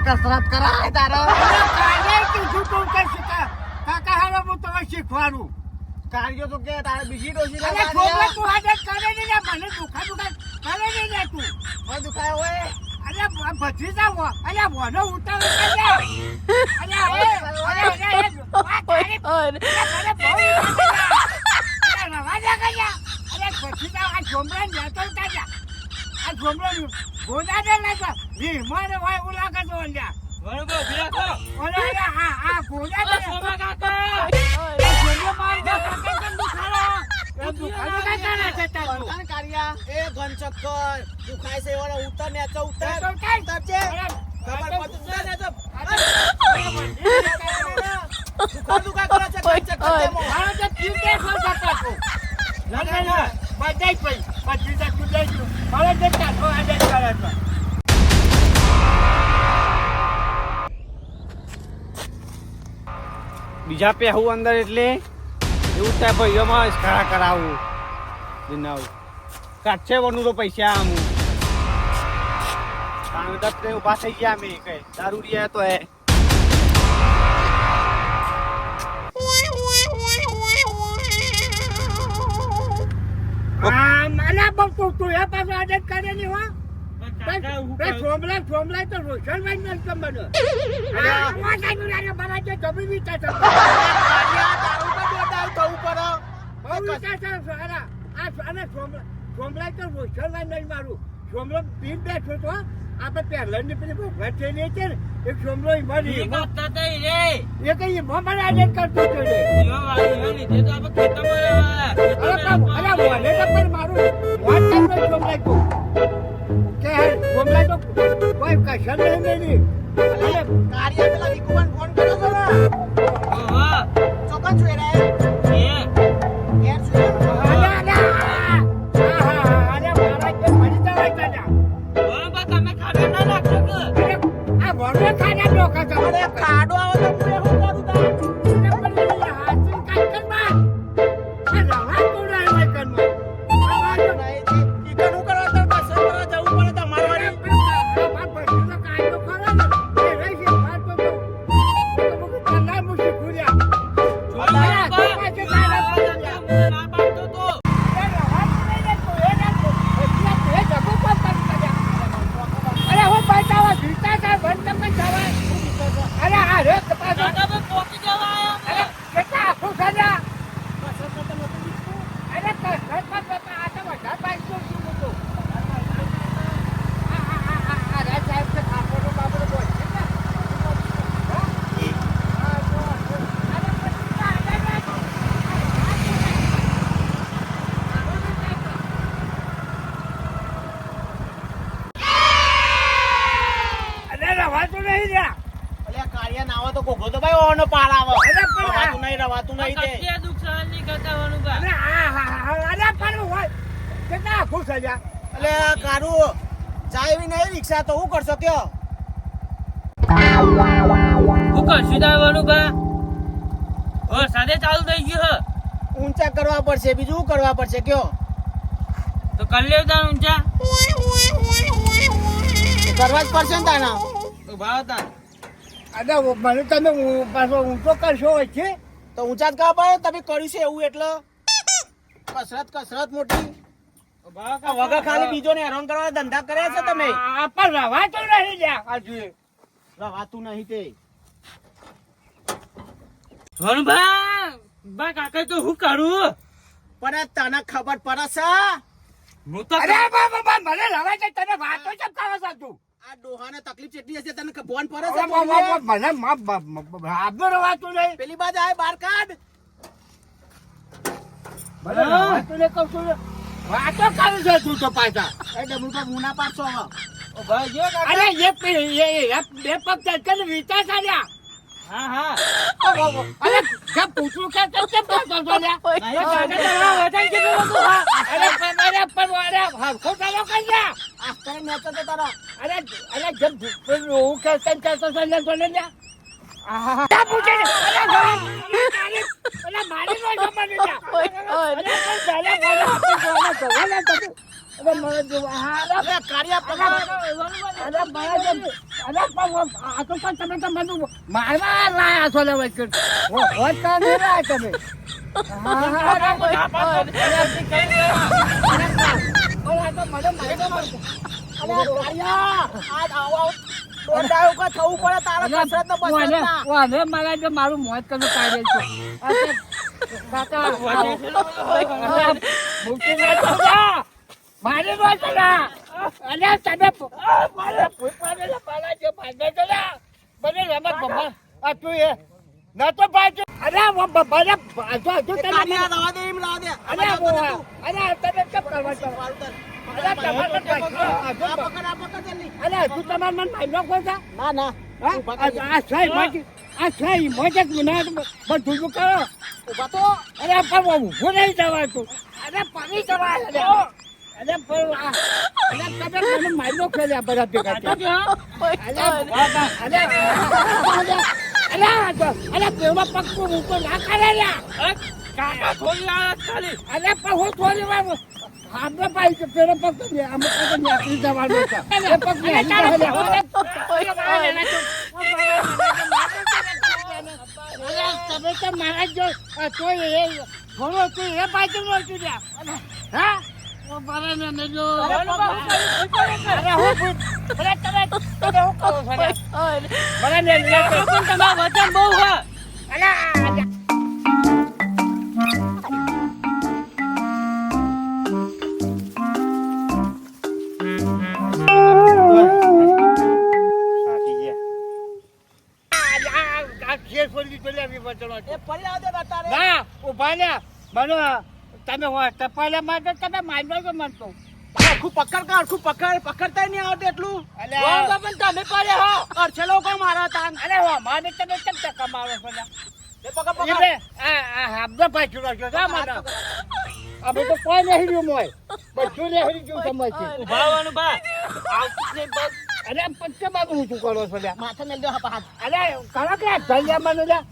મને કસરત કરાય તારો. કાલે કીધું તું કે શીખા કાકા હાલો હું તમે શીખવાનું કાર્યો તો કે તારે બીજી ડોસી લે છોકરા તું આજે કરે નહીં ને મને દુખા દુખા કરે ને ને તું. મને દુખાય હોય અરે ભત્રીજા વો અરે વનો ઉતાર અરે અરે અરે અરે રવા જા ગયા અરે ભત્રીજા આ ને જોમરો ગોદા દે લાગા વી મારે વાય ઉલા કા તો અંજા બરોબર ઊભી રાખો ઓલો આ આ ગોદા દે સોમા કાકા. આ જોમરો માર દે કાકા કેમ દુખાડા એ દુખાડું કાકા ના તું કોણ કાર્યા? એ ઘન ચક્કર દુખાય છે એવાળા ઉતર ને ઉતર ઉતર છે. ખબર પડતું બીજા પહેવું અંદર એટલે એવું થાય ભાઈઓમાં ખરા કરાવું. દિનાવ કાઢશે વનું તો પૈસા આમ. ને ઊભા થઈ ગયા અમે. કઈ દારૂ રહ્યા તો એ આ માલા બહુ તો એ પાછો આદત કરેલી હો. બે સોમલા તો રોશન ભાઈ ને તો મને આ નું જે જમી તો બેટા થવું પડે. બહુ વિચાર છે સારા આ અને તો રોશન નહીં મારું. સોમલો પીન બેઠો તો આપણે પહેલા ની પેલી ભગવાન થયેલી છે ને એક સોમલો એ કઈ ઈમાન મને આદત કરતો હતો પણ અરે મને તો પણ કોઈ પાર આવે અરે પણ રવાતું નહીં રવાતું નહીં તે અરે આ હા હા અરે પણ હોય. કેટલા ખુશ હજા અલ્યા કારું ચા એવી નહીં રિક્ષા તો હું કરશો કયો? ચાલુ થઈ ગયું ઊંચા કરવા પડશે બીજું કરવા પડશે કયો? તો કર લેવ તા ઊંચા. કરવા જ પડશે ને તાના ઊભા હતા અરે મને તમે પાછો ઊંચો કરશો હોય છે? તો ઊંચા જ પડે તમે કર્યું છે એવું એટલે? કસરત કસરત મોટી. વગર ખાલી બીજો ને હેરાન કરવા ધંધા કર્યા છે તમે. આ પણ રવાતું નહીં રહ્યા આજુ રવાતું નહીં તે. ભણભા બા કાકા તો હું કરું? પણ તને ખબર પડે છે? હું તો અરે બા બા બા મને રવાય છે તને વાતો કેમ કરો છો તું. આ ડોહાને તકલીફ કેટલી હશે તને ફોન પડે છે બા બા બા મને મા- બા- બા- બા- આપનું રવાતું નહીં પેલી બાજુ આય બાર કાઢ મને રવાતું નહીં કહું છું વાતો કરું છે તું તો પાછા એ તો મુના અરે એ બે પગ ચડકે વિચાર ચાલ્યા હા હા અરે કેમ પૂછું કે પાછો અરે પણ અરે પણ અરે હરખો ચાલો કરી લે. આ કરે મેચ તો તારા અરે અરે જેમ હું કરતો છો ને તો લે લે. તા પૂછે અરે અરે અરે મારી નો જમાનો છે. અરે પણ પહેલા બોલો, જવાના તો તું. અરે મને જો અરે અરે કાળિયા અરે મારા જે અરે પણ આ તો પણ તમે તો મને મારવા લાયા છો લે વચ્ચે હોત તો નહીં લાયા તમે તો મારા મોત કરવું કાઢે છે તે કાકા અરે, મૂકી ના છોડા. મારી નો છોડા. અરે તને પ- આ મારે ભૂતવાનેલા પાલા જે ભાગે ને, મને તું એ તો ભાગે. અરે મને ભાજો હજુ તને રવા દે એમ રવા દે. અરે. અરે તને કેમ કરવા છો? અરે તમારે પકડ આ પકડ જલ્દી. અરે હજુ તમારે મને કોઈ ના ના આ આ હિંમત ગુના બધું જ કરો? ઊભા તો. અરે પણ નહીં અરે પડી જવાય અરે. અરે પણ આ અરે તમે મને માર્યો ફેર્યા બધા ભેગા અરે અરે અરે અરે તો અરે પેલો પગ તો ઊંચો ના કરે કાકા થોડી વાર ખાલી અરે પણ હું થોડી વાર આપણે ભાઈ કે પેલો પગ તો ને અમે પગ નાખી જવાનો છે. એ પગ નાખી તમે તો મારા જો તો એ ઘણો તો એ બાજુ નો છું હા? મારા ને ને જો અરે હું વજન બહુ હે તમે ટપાલા માટે તમે મારવા છો. મન તો આખું પકડ કર આખું પકડ. પકડતા નહીં આવતું એટલું? અલ્યા. બાપા, તમે પડે હો. અરછે લોકો મારા તાન અરે હો માને તમે કેમ ટકા મારો છો લ્યા? એ પકડ પકડ. આ આ હાબદો પાછું રાખ્યો જા મારા અબે તો કોઈ નહીં રહ્યું મોય. બધું નહીં ગયું સમજ છે. ઉભાવાનું બા. આવતું બસ. અરે પચ્ચે બાબુ હું શું કરો છો લ્યા. માથે ને દો હા હાથ. અરે કરો કે ધલ્યા મને લ્યા.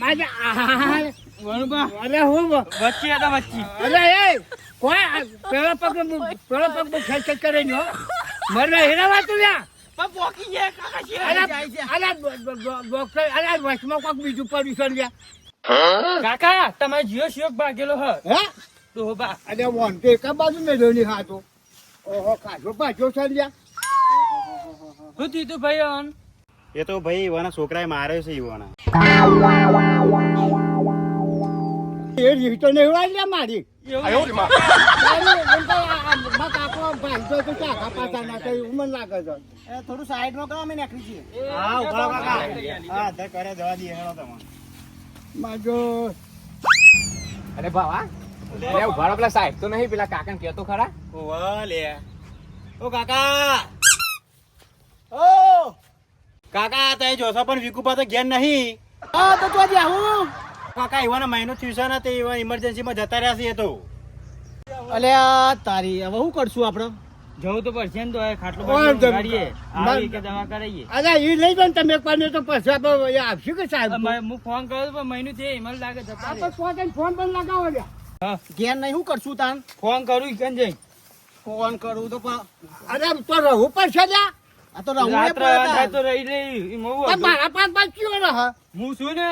માજા મારે આહા વણુબા. અરે હું વચ્ચે હતા વચ્ચે. અરે એ. પેલો પગ પેલો પગ ખેલ ખેલ કરે ને મને હેરાવા તું લ્યા પણ પોકી ગયા કાકા તમે જીઓ શિયો ભાગેલો હ. હે? તો બા. અરે વોન તો એક બાજુ મેળ્યો હા હાથો ઓહો કાઢો પાછો છે લ્યા. શું થયું ભાઈ અન? એ તો ભાઈ ઈવાના છોકરાએ માર્યો છે ઈવાના. એ રીતો મારી એવું મારી મારા કાકો ના એવું છે એ થોડું સાઈડમાં કરો અમે નીકળી છીએ હા? ઊભા રહો કાકા હા અધર કરે જવા દઈએ હેડો તમે માજો અરે ભાવા અરે ઊભા રહો, પેલા સાહેબ તો નહીં પેલા કાકાને કેતો ખરા. ઓવા લે. ઓ કાકા. ઓ કાકા તે જોશો પણ વિકુપા તો ઘેર નહીં. હા તો તો જાહું કાકા ઈવાના મહિનો થયું છે ને તે ઇમરજન્સીમાં જતા રહ્યા છે તો. અલે તારી હવે શું કરશું આપણે જવું તો પડશે ને તો ખાટલો આવી કે દવા કરાવીએ. અરે એ લઈ જાય તમે એક વાર તો પછી આપણે આપશું કે સાહેબ? હું ફોન કર્યો તો પણ મહિનું થયું મને લાગે જતા આપણે ફોન ફોન પણ લગાવો લે ઘેર નહીં શું કરશું તાન? ફોન કરું કેમ જઈ ફોન કરું તો પણ અરે તો રહું પડશે લ્યા. આ તો રહું તો રહી લઈ એમાં હું પણ હતું. મારા પાંચ પાંચ કયો રહ હું છું ને?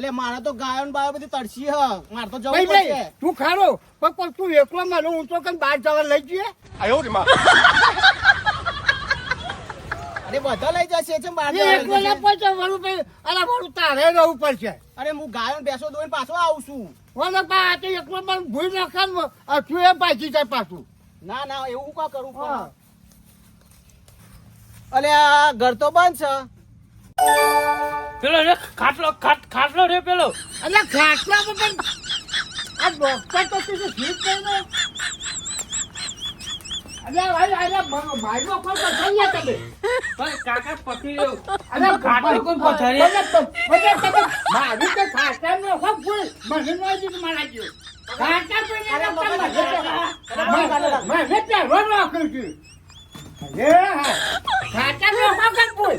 અલે મારા તો ગાયો ને બાયો બધી તરસી હ. મારે તો જવું પડશે. તું ખારો પણ પણ તું એકલો મારો હું તો કઈ બહાર જવા લઈ જઈએ? અરે બધા લઈ જશે છે બહાર જવા એકલો ના. પહોંચે વળું ભાઈ અરે વળું તારે રહવું પડશે. અરે હું ગાયો બેસો ભેંસો દોઈને પાછો આવું છું. ઓલો બા આ તો એકલો પણ ભૂલ નાખે આ તું એ પાછી જાય પાછું. ના ના એવું કા કરું? પણ? અલે આ ઘર તો બંધ છે. પેલો રે ખાટલો ખાટ ખાટલો રે પેલો. અરે ખાટલા પણ આ ડોક્ટર તો તું ઠીક થઈ ને અરે ભાઈ અરે તમે? પણ કાકા પકડી લ્યો અરે ખાટલો કોણ પથારી? મને તમે મારી તો ખાટા નો હો ફૂલ. મને નો જ મારા જો ખાટા તો ને અરે મને બાબા, મને મને ત્યાં રોડ વાકું છું. અરે હા. નો હો ફૂલ.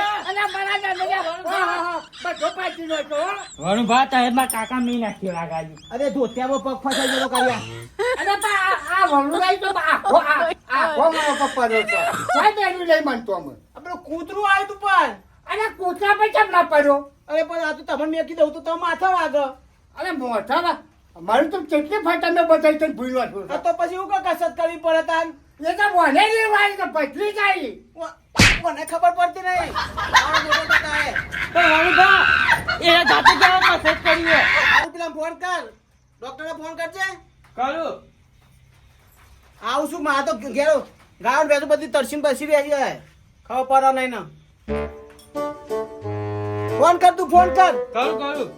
તો અરે આ તું પપ્પુ ના તો. તો તો આપણે કૂતરું આવ્યું તું પણ. અરે કૂતરા પર કેમ ના પડ્યો? અરે પણ આ તો તમને મેં કીધું તો તમે માથા વાગ. અરે મોટા મારું તો કેટલી ફાટા મેં બધાઈ તને ભૂલ્યો છું તો પછી હું કસરત કરવી પડે તાન? એ તો મને લેવાની તો જાય. મને ખબર પડતી નહીં. મારો મોટો કાકા હે. વણુભા એ જાતે કેવા મેસેજ કરીએ હારું પેલા ફોન કર. ડોક્ટરને ફોન કરજે. કરું. આવું છું માં તો ઘેરો ગાવન બેસું બધી તરસીને બસી રહી જાય ખબર પડો નહીં ના. ફોન કર તું ફોન કર. કરું કરું.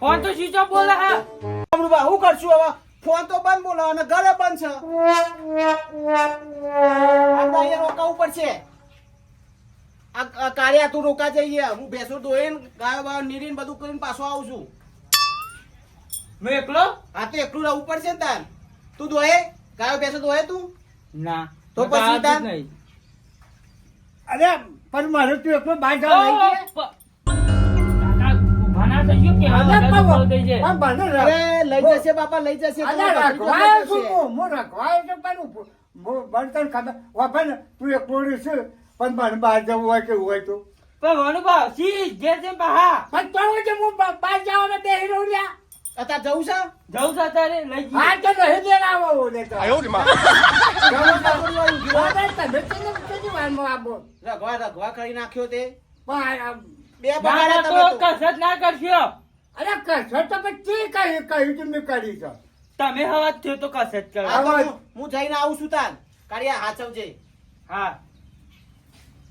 ફોન તો સ્વિચ ઓફ બોલે હું કરશું હવે? ફોન તો બંધ બોલો અને ઘરે બંધ છે. આપણે અહીંયા રોકાવું પડશે. આ આ કાર્યા તું રોકા જઈએ. હું ભેંસો દોઈને ગાયો બાયો નીરીને બધું કરીને પાછો આવું છું. મેં એકલો? હા તો એકલું રહેવું પડશે ને તાર તું દોહે ગાયો ભેંસો દોહે તું? ના તો પછી તાર નહીં. અરે પણ મારે તું એકલો બહાર જવા લઈ જશે બાપા લઈ જશે રખવાયો છું. હું. રખવાયો છું પણ બળતણ ખબર. વાપર તું એકલો રહેશે પણ મને બહાર જવું હોય કે હોય તો. પણ વણુભા સી જે છે બહાર પણ તો હું જે હું બ- બહાર જવાનો બેહી રહું લ્યા. અત્યારે જવું છે? જવું છે અત્યારે? લઈ જઈએ. હા તો નહીં દેરાવો ઓલે તો. જવું છે થોડી વાર ઊંઘી રહો. અરે તમે કેટલી- કેટલી વારમાં આવો? રઘવા રઘવા કરી નાખ્યો તે? પણ આ- આ- બે બગાડ્યા તમે તો તો. કસરત ના કરશો. અરે કશો તો પછી કહ્યું કહ્યું તું મેં કરી છે? તમે હવા થયો તો કસરત કરો. તો હું- હું જઈને આવું છું તાન. કાળિયા હાચવજે. હા.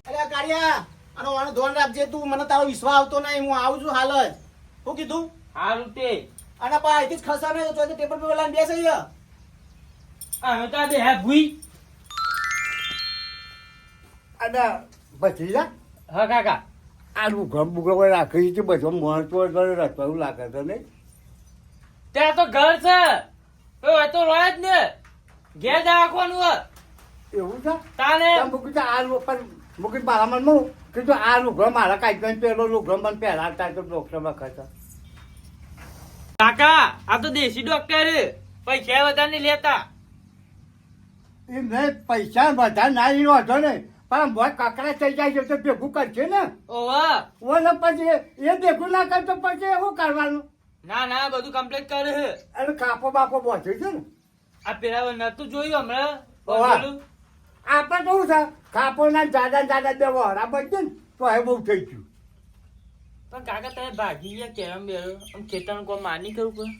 અરે કાળિયા આનો આનો ધોન રાખજે તું. મને તારો વિશ્વાસ આવતો નહીં. હું આવું છું હાલ જ. શું કીધું? હારું તે. અને પા અહીંથી જ ખસા નહીં તો ટેબલ પર લાઈને બેસે અહીંયા. અમે તો આજે હે ભૂઈ. અને પછી જા હા કાકા. આ લુગડો બુગડો રાખી છે બધો મહત્વ એવું લાગે છે નહીં? ત્યાં તો ઘર છે. તો એ તો રોય જ ને. ઘેર જ રાખવાનું. એવું છે? તાને મૂકી આ પણ મૂકી બારામાં હું. કીધું આ લુગડો મારા કાંઈ પેલો લુગડો મને પહેરાતા તો ડોક્ટર વખત. કાકા આ તો દેશી ડોક્ટર પૈસા વધારે લેતા. એમ નહીં પૈસા બધા ના વાંધો નહીં. પણ ભાઈ કકડા થઈ જાય છે તો ભેગું કરશે ને. ઓવા ઓને પછી એ ભેગું ના કરે તો પછી શું કરવાનું? ના ના બધું કમ્પ્લીટ કરે છે અરે કાપો બાપો બોધ્યું છે ને. આ પેલા નતું જોયું હમણાં? આપણે તો શું છે? કાપો ના જાડા જાડા બે વહરા બચે ને તો એ બહુ થઈ ગયું. પણ કાકા તમે ભાગી ગયા કેમ બે આમ ખેતર કોઈ માની કરવું પડે?